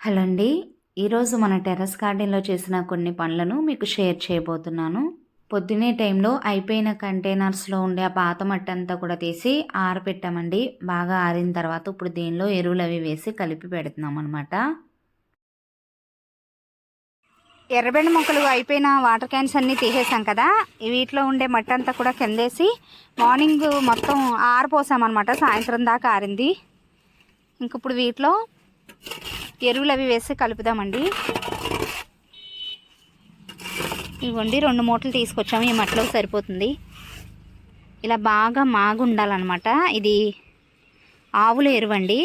Hello అండి ఈరోజు మన టెర్రస్ గార్డెన్లో చేసిన కొన్ని పనులను మీకు షేర్ చేయబోతున్నాను. పొద్దునే టైంలో అయిపోయిన కంటైనర్స్లో ఉండే ఆ పాత మట్టి అంతా కూడా తీసి ఆరపెట్టామండి. బాగా ఆరిన తర్వాత ఇప్పుడు దీనిలో ఎరువులు అవి వేసి కలిపి పెడుతున్నాం అనమాట ఎర్రబెండ మొక్కలు అయిపోయిన వాటర్ క్యాన్స్ అన్నీ తీసేసాం కదా. వీటిలో ఉండే మట్టి అంతా కూడా కిందేసి మార్నింగ్ మొత్తం ఆరిపోసామన్నమాట. సాయంత్రం దాకా ఆరింది. ఇంక ఇప్పుడు వీటిలో ఎరువులు అవి వేసి కలుపుదామండి. ఇవ్వండి రెండు మూటలు తీసుకొచ్చాము ఈ మట్టిలో సరిపోతుంది. ఇలా బాగా మాగు ఉండాలన్నమాట ఇది ఆవుల ఎరువండి.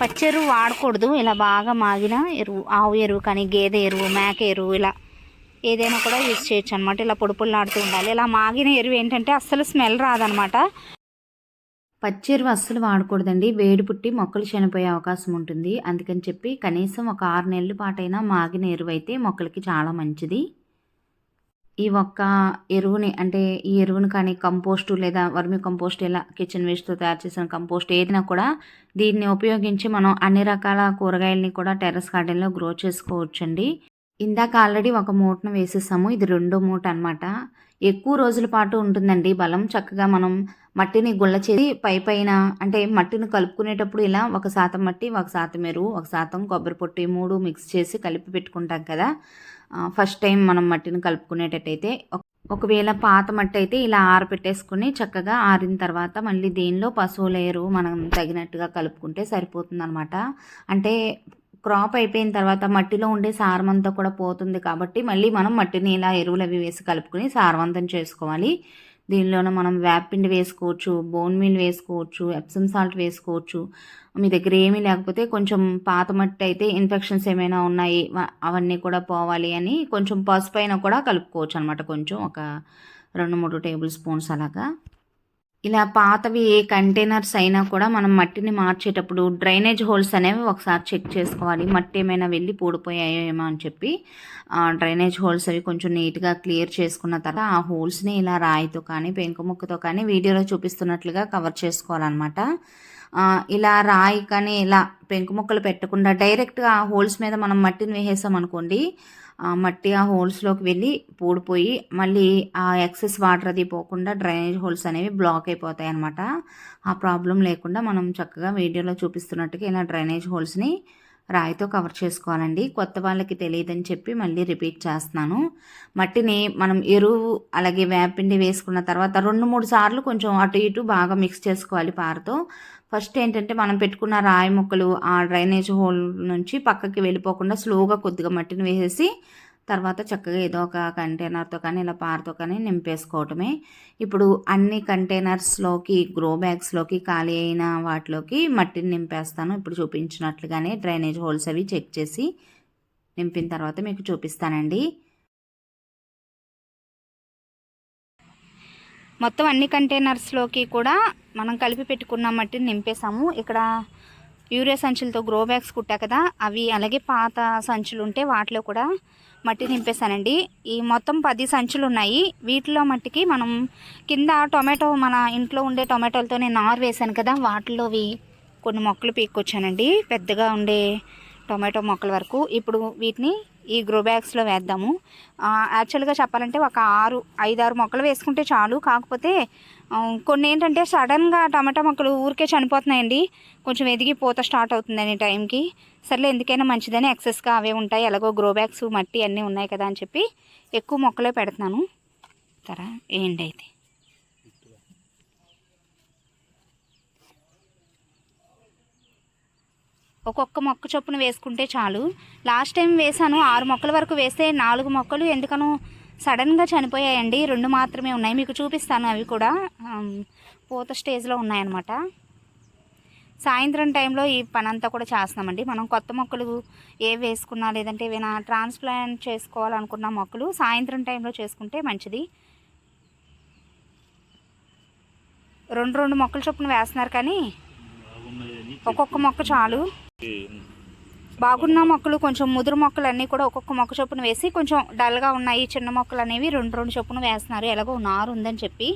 పచ్చెరువు వాడకూడదు ఇలా బాగా మాగిన ఎరువు ఆవు ఎరువు కానీ గేదె ఎరువు మేక ఎరువు ఇలా ఏదైనా కూడా యూజ్ చేయొచ్చు అనమాట ఇలా పొడి పొడిలాడుతూ ఉండాలి. ఇలా మాగిన ఎరువు ఏంటంటే అస్సలు స్మెల్ రాదనమాట పచ్చెరువు అస్సలు వాడకూడదండి. వేడి పుట్టి మొక్కలు చనిపోయే అవకాశం ఉంటుంది. అందుకని చెప్పి కనీసం ఒక ఆరు నెలల పాటైనా మాగిన ఎరువు అయితే మొక్కలకి చాలా మంచిది. ఈ ఒక్క ఎరువుని అంటే ఈ ఎరువుని కానీ కంపోస్ట్ లేదా వర్మి కంపోస్ట్ ఇలా కిచెన్ వేస్ట్తో తయారు చేసిన కంపోస్ట్ ఏదైనా కూడా దీన్ని ఉపయోగించి మనం అన్ని రకాల కూరగాయలని కూడా టెర్రస్ గార్డెన్లో గ్రో చేసుకోవచ్చండి. ఇందాక ఆల్రెడీ ఒక మూటను వేసేసాము. ఇది రెండో మూట అనమాట ఎక్కువ రోజుల పాటు ఉంటుందండి బలం. చక్కగా మనం మట్టిని గుళ్ళ చేసి పై పైన అంటే మట్టిని కలుపుకునేటప్పుడు ఇలా ఒక శాతం మట్టి ఒక శాతం ఎరువు ఒక శాతం కొబ్బరి పొట్టి మూడు మిక్స్ చేసి కలిపి పెట్టుకుంటాం కదా. ఫస్ట్ టైం మనం మట్టిని కలుపుకునేటట్టయితే ఒకవేళ పాత మట్టి అయితే ఇలా ఆరపెట్టేసుకుని చక్కగా ఆరిన తర్వాత మళ్ళీ దీనిలో పశువుల ఎరువు మనం తగినట్టుగా కలుపుకుంటే సరిపోతుందనమాట అంటే క్రాప్ అయిపోయిన తర్వాత మట్టిలో ఉండే సారమంతా కూడా పోతుంది కాబట్టి మళ్ళీ మనం మట్టిని ఇలా ఎరువులు అవి వేసి కలుపుకొని సారవంతం చేసుకోవాలి. దీనిలోనే మనం వేపిండి వేసుకోవచ్చు బోన్ మీల్ వేసుకోవచ్చు ఎప్సమ్ సాల్ట్ వేసుకోవచ్చు. మీ దగ్గర ఏమీ లేకపోతే కొంచెం పాత మట్టి అయితే ఇన్ఫెక్షన్స్ ఏమైనా ఉన్నాయి అవన్నీ కూడా పోవాలి అని కొంచెం పసుపు అయినా కూడా కలుపుకోవచ్చు అనమాట కొంచెం ఒక రెండు మూడు టేబుల్ స్పూన్స్ అలాగా. ఇలా పాతవి ఏ కంటైనర్స్ అయినా కూడా మనం మట్టిని మార్చేటప్పుడు డ్రైనేజ్ హోల్స్ అనేవి ఒకసారి చెక్ చేసుకోవాలి. మట్టి ఏమైనా వెళ్ళి పూడిపోయాయో ఏమో అని చెప్పి ఆ డ్రైనేజ్ హోల్స్ అవి కొంచెం నీట్గా క్లియర్ చేసుకున్న తర్వాత ఆ హోల్స్ని ఇలా రాయితో కానీ పెంకు ముక్కతో కానీ వీడియోలో చూపిస్తున్నట్లుగా కవర్ చేసుకోవాలన్నమాట. ఇలా రాయి కానీ ఇలా పెంకు ముక్కలు పెట్టకుండా డైరెక్ట్గా ఆ హోల్స్ మీద మనం మట్టిని వేసేసాం అనుకోండి ఆ మట్టి ఆ హోల్స్లోకి వెళ్ళి పూడిపోయి మళ్ళీ ఆ ఎక్సెస్ వాటర్ అది పోకుండా డ్రైనేజ్ హోల్స్ అనేవి బ్లాక్ అయిపోతాయి అనమాట ఆ ప్రాబ్లం లేకుండా మనం చక్కగా వీడియోలో చూపిస్తున్నట్టుగా ఇలా డ్రైనేజ్ హోల్స్ని రాయితో కవర్ చేసుకోవాలండి. కొత్త వాళ్ళకి తెలియదని చెప్పి మళ్ళీ రిపీట్ చేస్తున్నాను. మట్టిని మనం ఎరువు అలాగే వేపిండి వేసుకున్న తర్వాత రెండు మూడు సార్లు కొంచెం అటు ఇటు బాగా మిక్స్ చేసుకోవాలి పారతో. ఫస్ట్ ఏంటంటే మనం పెట్టుకున్న రాయి ముక్కలు ఆ డ్రైనేజ్ హోల్ నుంచి పక్కకి వెళ్ళిపోకుండా స్లోగా కొద్దిగా మట్టిని వేసేసి తర్వాత చక్కగా ఏదో ఒక కంటైనర్తో కానీ ఇలా పారతో కానీ నింపేసుకోవటమే. ఇప్పుడు అన్ని కంటైనర్స్లోకి గ్రో బ్యాగ్స్లోకి ఖాళీ అయిన వాటిలోకి మట్టిని నింపేస్తాను. ఇప్పుడు చూపించినట్లుగానే డ్రైనేజ్ హోల్స్ అవి చెక్ చేసి నింపిన తర్వాత మీకు చూపిస్తానండి. మొత్తం అన్ని కంటైనర్స్లోకి కూడా మనం కలిపి పెట్టుకున్న మట్టిని నింపేసాము ఇక్కడ యూరియా సంచులతో గ్రో బ్యాగ్స్ కుట్టా కదా అవి అలాగే పాత సంచులు ఉంటే వాటిలో కూడా మట్టి నింపేశానండి. ఈ మొత్తం పది సంచులు ఉన్నాయి వీటిలో మట్టికి మనం కింద టొమాటో మన ఇంట్లో ఉండే టొమాటోలతో నేను నారు వేశాను కదా వాటిలోవి కొన్ని మొక్కలు పీక్కొచ్చానండి. పెద్దగా ఉండే టొమాటో మొక్కల వరకు. ఇప్పుడు వీటిని ఈ గ్రో బ్యాగ్స్లో వేద్దాము. యాక్చువల్గా చెప్పాలంటే ఒక ఆరు ఐదారు మొక్కలు వేసుకుంటే చాలు. కాకపోతే కొన్ని ఏంటంటే సడన్గా టమాటా మొక్కలు ఊరికే చనిపోతున్నాయండి. కొంచెం ఎదిగి పూత స్టార్ట్ అవుతుందని టైంకి సర్లే ఎందుకైనా మంచిదని ఎక్సెస్గా అవే ఉంటాయి. ఎలాగో గ్రో బ్యాగ్స్ మట్టి అన్నీ ఉన్నాయి కదా అని చెప్పి ఎక్కువ మొక్కలే పెడుతున్నాను. తరా ఏంటి అయితే? ఒక్కొక్క మొక్క చొప్పున వేసుకుంటే చాలు. లాస్ట్ టైం వేసాను ఆరు మొక్కల వరకు వేస్తే నాలుగు మొక్కలు ఎందుకనో సడన్గా చనిపోయాయండి. రెండు మాత్రమే ఉన్నాయి. మీకు చూపిస్తాను అవి కూడా. పూత స్టేజ్లో ఉన్నాయన్నమాట. సాయంత్రం టైంలో ఈ పని అంతా కూడా చేస్తున్నామండి. మనం కొత్త మొక్కలు ఏ వేసుకున్నా లేదంటే ఏమైనా ట్రాన్స్ప్లాంట్ చేసుకోవాలనుకున్న మొక్కలు సాయంత్రం టైంలో చేసుకుంటే మంచిది. రెండు రెండు మొక్కల చొప్పున వేస్తున్నారు కానీ ఒక్కొక్క మొక్క చాలు. బాగున్న మొక్కలు కొంచెం ముదురు మొక్కలు అన్నీ కూడా ఒక్కొక్క మొక్క చొప్పున వేసి కొంచెం డల్గా ఉన్నాయి చిన్న మొక్కలు అనేవి రెండు రెండు చొప్పున వేస్తున్నారు. ఎలాగో నారు ఉందని చెప్పి.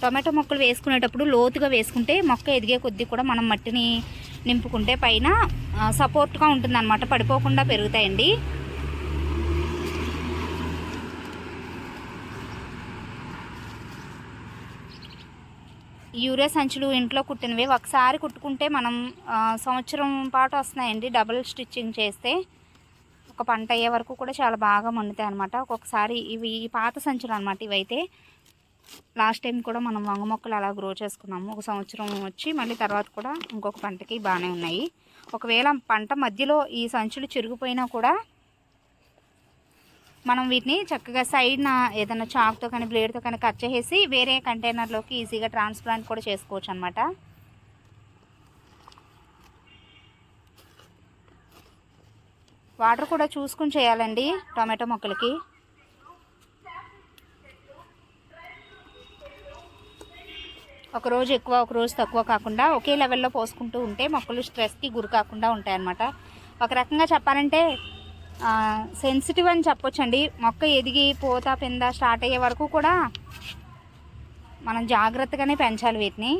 టొమాటో మొక్కలు వేసుకునేటప్పుడు లోతుగా వేసుకుంటే మొక్క ఎదిగే కొద్దీ కూడా మనం మట్టిని నింపుకుంటే పైన సపోర్ట్గా ఉంటుంది అనమాట పడిపోకుండా పెరుగుతాయండి. యూరియా సంచులు ఇంట్లో కుట్టినవి. ఒకసారి కుట్టుకుంటే మనం సంవత్సరం పాటు వస్తున్నాయండి డబుల్ స్టిచ్చింగ్ చేస్తే. ఒక పంట అయ్యే వరకు కూడా చాలా బాగా మండుతాయి అనమాట ఒక్కొక్కసారి ఇవి ఈ పాత సంచులు అనమాట ఇవైతే. లాస్ట్ టైం కూడా మనం వంగ మొక్కలు అలా గ్రో చేసుకున్నాము. ఒక సంవత్సరం వచ్చి మళ్ళీ తర్వాత కూడా ఇంకొక పంటకి బాగానే ఉన్నాయి. ఒకవేళ పంట మధ్యలో ఈ సంచులు చిరిగిపోయినా కూడా మనం వీటిని చక్కగా సైడ్న ఏదైనా చాక్తో కానీ బ్లేడ్తో కానీ కట్ చేసేసి వేరే కంటైనర్లోకి ఈజీగా ట్రాన్స్ప్లాంట్ కూడా చేసుకోవచ్చు అనమాట వాటర్ కూడా చూసుకుని చేయాలండి టొమాటో మొక్కలకి. ఒక రోజు ఎక్కువ ఒక రోజు తక్కువ కాకుండా ఒకే లెవెల్లో పోసుకుంటూ ఉంటే మొక్కలు స్ట్రెస్కి గురి కాకుండా ఉంటాయన్నమాట. ఒక రకంగా చెప్పాలంటే సెన్సిటివ్ అని చెప్పొచ్చండి. మొక్క ఎదిగి పోత పింద స్టార్ట్ అయ్యే వరకు కూడా మనం జాగ్రత్తగానే పెంచాలి వీటిని.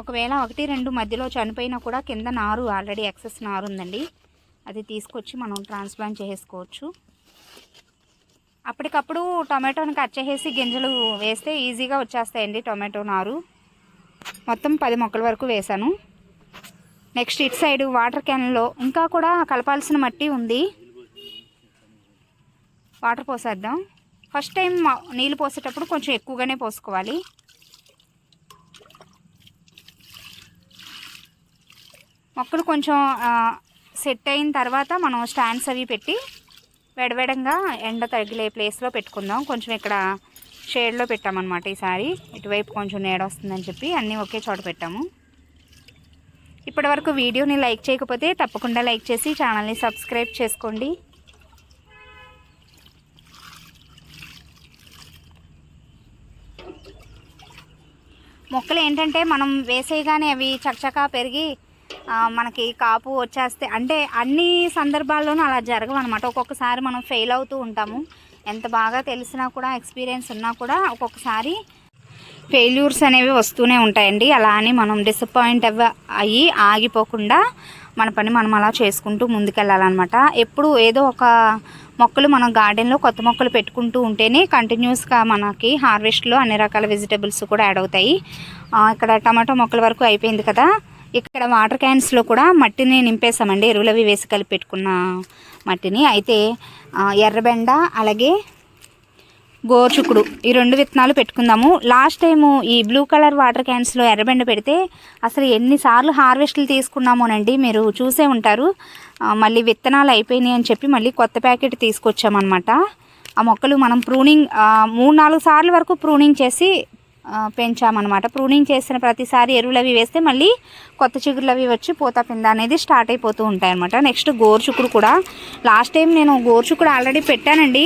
ఒకవేళ ఒకటి రెండు మధ్యలో చనిపోయినా కూడా కింద నారు ఆల్రెడీ ఎక్సెస్ నారు ఉందండి. అది తీసుకొచ్చి మనం ట్రాన్స్ప్లాంట్ చేసుకోవచ్చు అప్పటికప్పుడు టొమాటోని కట్ చేసేసి గింజలు వేస్తే ఈజీగా వచ్చేస్తాయండి టొమాటో నారు. మొత్తం పది మొక్కల వరకు వేశాను. నెక్స్ట్ ఇటు సైడ్ వాటర్ క్యాన్లో ఇంకా కూడా కలపాల్సిన మట్టి ఉంది. వాటర్ పోసేద్దాం. ఫస్ట్ టైం నీళ్ళు పోసేటప్పుడు కొంచెం ఎక్కువగానే పోసుకోవాలి. మొక్కలు కొంచెం సెట్ అయిన తర్వాత మనం స్టాండ్స్ అవి పెట్టి వెడవెడంగా ఎండ తగిలే ప్లేస్లో పెట్టుకుందాం. కొంచెం ఇక్కడ షేడ్లో పెట్టామన్నమాట ఈసారి. ఇటువైపు కొంచెం నీడ వస్తుందని చెప్పి అన్నీ ఒకే చోట పెట్టాము. ఇప్పటివరకు వీడియోని లైక్ చేయకపోతే తప్పకుండా లైక్ చేసి ఛానల్ని సబ్స్క్రైబ్ చేసుకోండి. మొక్కలు ఏంటంటే మనం వేసేయగానే అవి చకచకా పెరిగి మనకి కాపు వచ్చేస్తే అంటే అన్ని సందర్భాల్లోనూ అలా జరగవు అనమాట ఒక్కొక్కసారి మనం ఫెయిల్ అవుతూ ఉంటాము. ఎంత బాగా తెలిసినా కూడా ఎక్స్పీరియన్స్ ఉన్నా కూడా ఒక్కొక్కసారి ఫెయిల్యూర్స్ అనేవి వస్తూనే ఉంటాయండి. అలా అని మనం డిసప్పాయింట్ అవ్వ అయ్యి ఆగిపోకుండా మన పని మనం అలా చేసుకుంటూ ముందుకెళ్ళాలన్నమాట. ఎప్పుడు ఏదో ఒక మొక్కలు మనం గార్డెన్లో కొత్త మొక్కలు పెట్టుకుంటూ ఉంటేనే కంటిన్యూస్గా మనకి హార్వెస్ట్లో అన్ని రకాల వెజిటబుల్స్ కూడా యాడ్ అవుతాయి. ఇక్కడ టమాటో మొక్కల వరకు అయిపోయింది కదా. ఇక్కడ వాటర్ క్యాన్స్లో కూడా మట్టిని నింపేసామండి ఎరువులవి వేసి కలిపి పెట్టుకున్న మట్టిని. అయితే ఎర్రబెండ అలాగే గోర్చుకుడు ఈ రెండు విత్తనాలు పెట్టుకుందాము. లాస్ట్ టైము ఈ బ్లూ కలర్ వాటర్ క్యాన్స్లో ఎర్రబెండ పెడితే అసలు ఎన్నిసార్లు హార్వెస్ట్లు తీసుకున్నామోనండి. మీరు చూసే ఉంటారు. మళ్ళీ విత్తనాలు అయిపోయినాయి అని చెప్పి మళ్ళీ కొత్త ప్యాకెట్ తీసుకొచ్చామన్నమాట. ఆ మొక్కలు మనం ప్రూనింగ్ మూడు నాలుగు సార్లు వరకు ప్రూనింగ్ చేసి పెంచామన్నమాట. ప్రూనింగ్ చేసిన ప్రతిసారి ఎరువులు అవి వేస్తే మళ్ళీ కొత్త చిగురులు అవి వచ్చి పూత పింద అనేది స్టార్ట్ అయిపోతూ ఉంటాయి అనమాట నెక్స్ట్ గోరుచుకుడు కూడా. లాస్ట్ టైం నేను గోరుచుకుడు ఆల్రెడీ పెట్టానండి.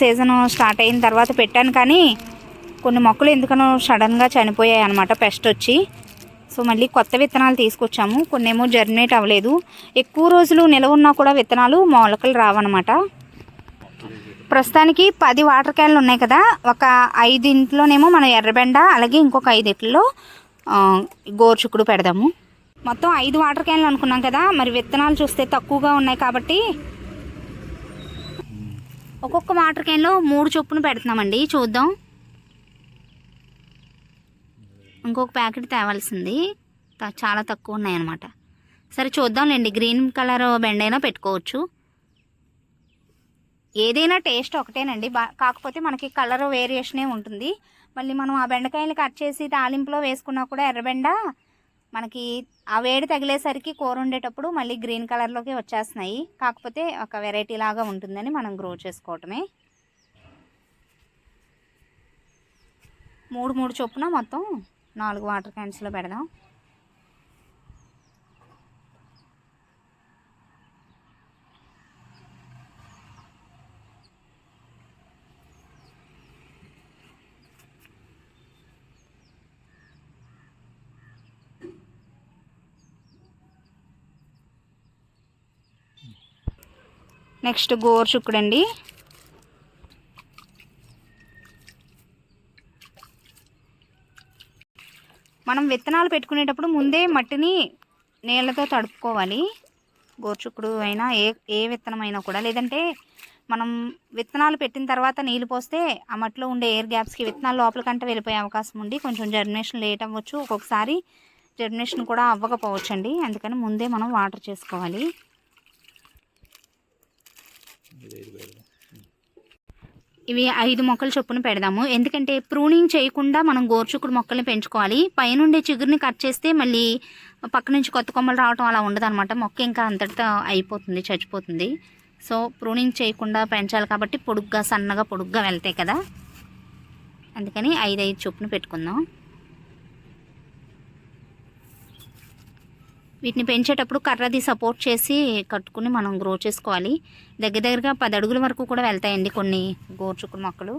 సీజన్ స్టార్ట్ అయిన తర్వాత పెట్టాను కానీ కొన్ని మొక్కలు ఎందుకనో సడన్గా చనిపోయాయి అనమాట పెస్ట్ వచ్చి. సో మళ్ళీ కొత్త విత్తనాలు తీసుకొచ్చాము. కొన్ని ఏమో జర్మినేట్ అవ్వలేదు. ఎక్కువ రోజులు నిలవ ఉన్నా కూడా విత్తనాలు మొలకలు రావన్నమాట. ప్రస్తుతానికి పది వాటర్ క్యాన్లు ఉన్నాయి కదా. ఒక ఐదింట్లోనేమో మనం ఎర్రబెండ అలాగే ఇంకొక ఐదింట్లో ఆ, గోరుచుక్కుడు పెడదాము. మొత్తం ఐదు వాటర్ క్యాన్లు అనుకున్నాం కదా. మరి విత్తనాలు చూస్తే తక్కువగా ఉన్నాయి కాబట్టి ఒక్కొక్క వాటర్ క్యాన్లో మూడు చొప్పున పెడుతున్నామండి. చూద్దాం. ఇంకొక ప్యాకెట్ తేవాల్సింది. త- చాలా తక్కువ ఉన్నాయన్నమాట. సరే చూద్దాంలేండి. గ్రీన్ కలర్ బెండైనా పెట్టుకోవచ్చు. ఏదైనా టేస్ట్ ఒకటేనండి. బా కాకపోతే మనకి కలర్ వేరియేషనే ఉంటుంది. మళ్ళీ మనం ఆ బెండకాయలు కట్ చేసి తాలింపులో వేసుకున్నా కూడా ఎర్రబెండ మనకి ఆ వేడి తగిలేసరికి కూర వండేటప్పుడు మళ్ళీ గ్రీన్ కలర్లోకి వచ్చేస్తున్నాయి. కాకపోతే ఒక వెరైటీ లాగా ఉంటుందని మనం గ్రో చేసుకోవటమే. మూడు మూడు చొప్పున మొత్తం నాలుగు వాటర్ క్యాన్స్లో పెడదాం. నెక్స్ట్ గోరుచుక్కుడండి మనం విత్తనాలు పెట్టుకునేటప్పుడు ముందే మట్టిని నీళ్ళతో తడుపుకోవాలి. గోర్చుక్కుడు అయినా ఏ ఏ విత్తనమైనా కూడా. లేదంటే మనం విత్తనాలు పెట్టిన తర్వాత నీళ్ళు పోస్తే ఆ మట్టిలో ఉండే ఎయిర్ గ్యాప్స్కి విత్తనాలు లోపలికంటే వెళ్ళిపోయే అవకాశం ఉండి కొంచెం జర్మినేషన్ లేట్ అవ్వచ్చు. ఒక్కొక్కసారి జర్మినేషన్ కూడా అవ్వకపోవచ్చండి. అందుకని ముందే మనం వాటర్ చేసుకోవాలి. ఇవి ఐదు మొక్కలు చొప్పున పెడదాము. ఎందుకంటే ప్రూనింగ్ చేయకుండా మనం గోర్చుకుడు మొక్కల్ని పెంచుకోవాలి. పైనుండే చిగురిని కట్ చేస్తే మళ్ళీ పక్క నుంచి కొత్త కొమ్మలు రావటం అలా ఉండదు మొక్క ఇంకా అంతటితో అయిపోతుంది చచ్చిపోతుంది. సో ప్రూనింగ్ చేయకుండా పెంచాలి కాబట్టి పొడుగ్గా సన్నగా పొడుగ్గా వెళ్తాయి కదా. అందుకని ఐదు ఐదు చొప్పున పెట్టుకుందాం. వీటిని పెంచేటప్పుడు కర్రది సపోర్ట్ చేసి కట్టుకుని మనం గ్రో చేసుకోవాలి. దగ్గర దగ్గరగా పది అడుగుల వరకు కూడా వెళ్తాయండి కొన్ని గోరుచుక్కుడు మొక్కలు.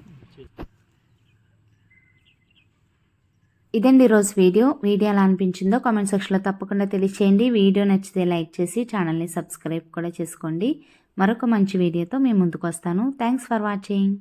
ఇదండి ఈరోజు వీడియో. వీడియో ఎలా అనిపించిందో కామెంట్ సెక్షన్లో తప్పకుండా తెలియచేయండి. వీడియో నచ్చితే లైక్ చేసి ఛానల్ని సబ్స్క్రైబ్ కూడా చేసుకోండి. మరొక మంచి వీడియోతో మేము ముందుకు వస్తాను. Thanks for watching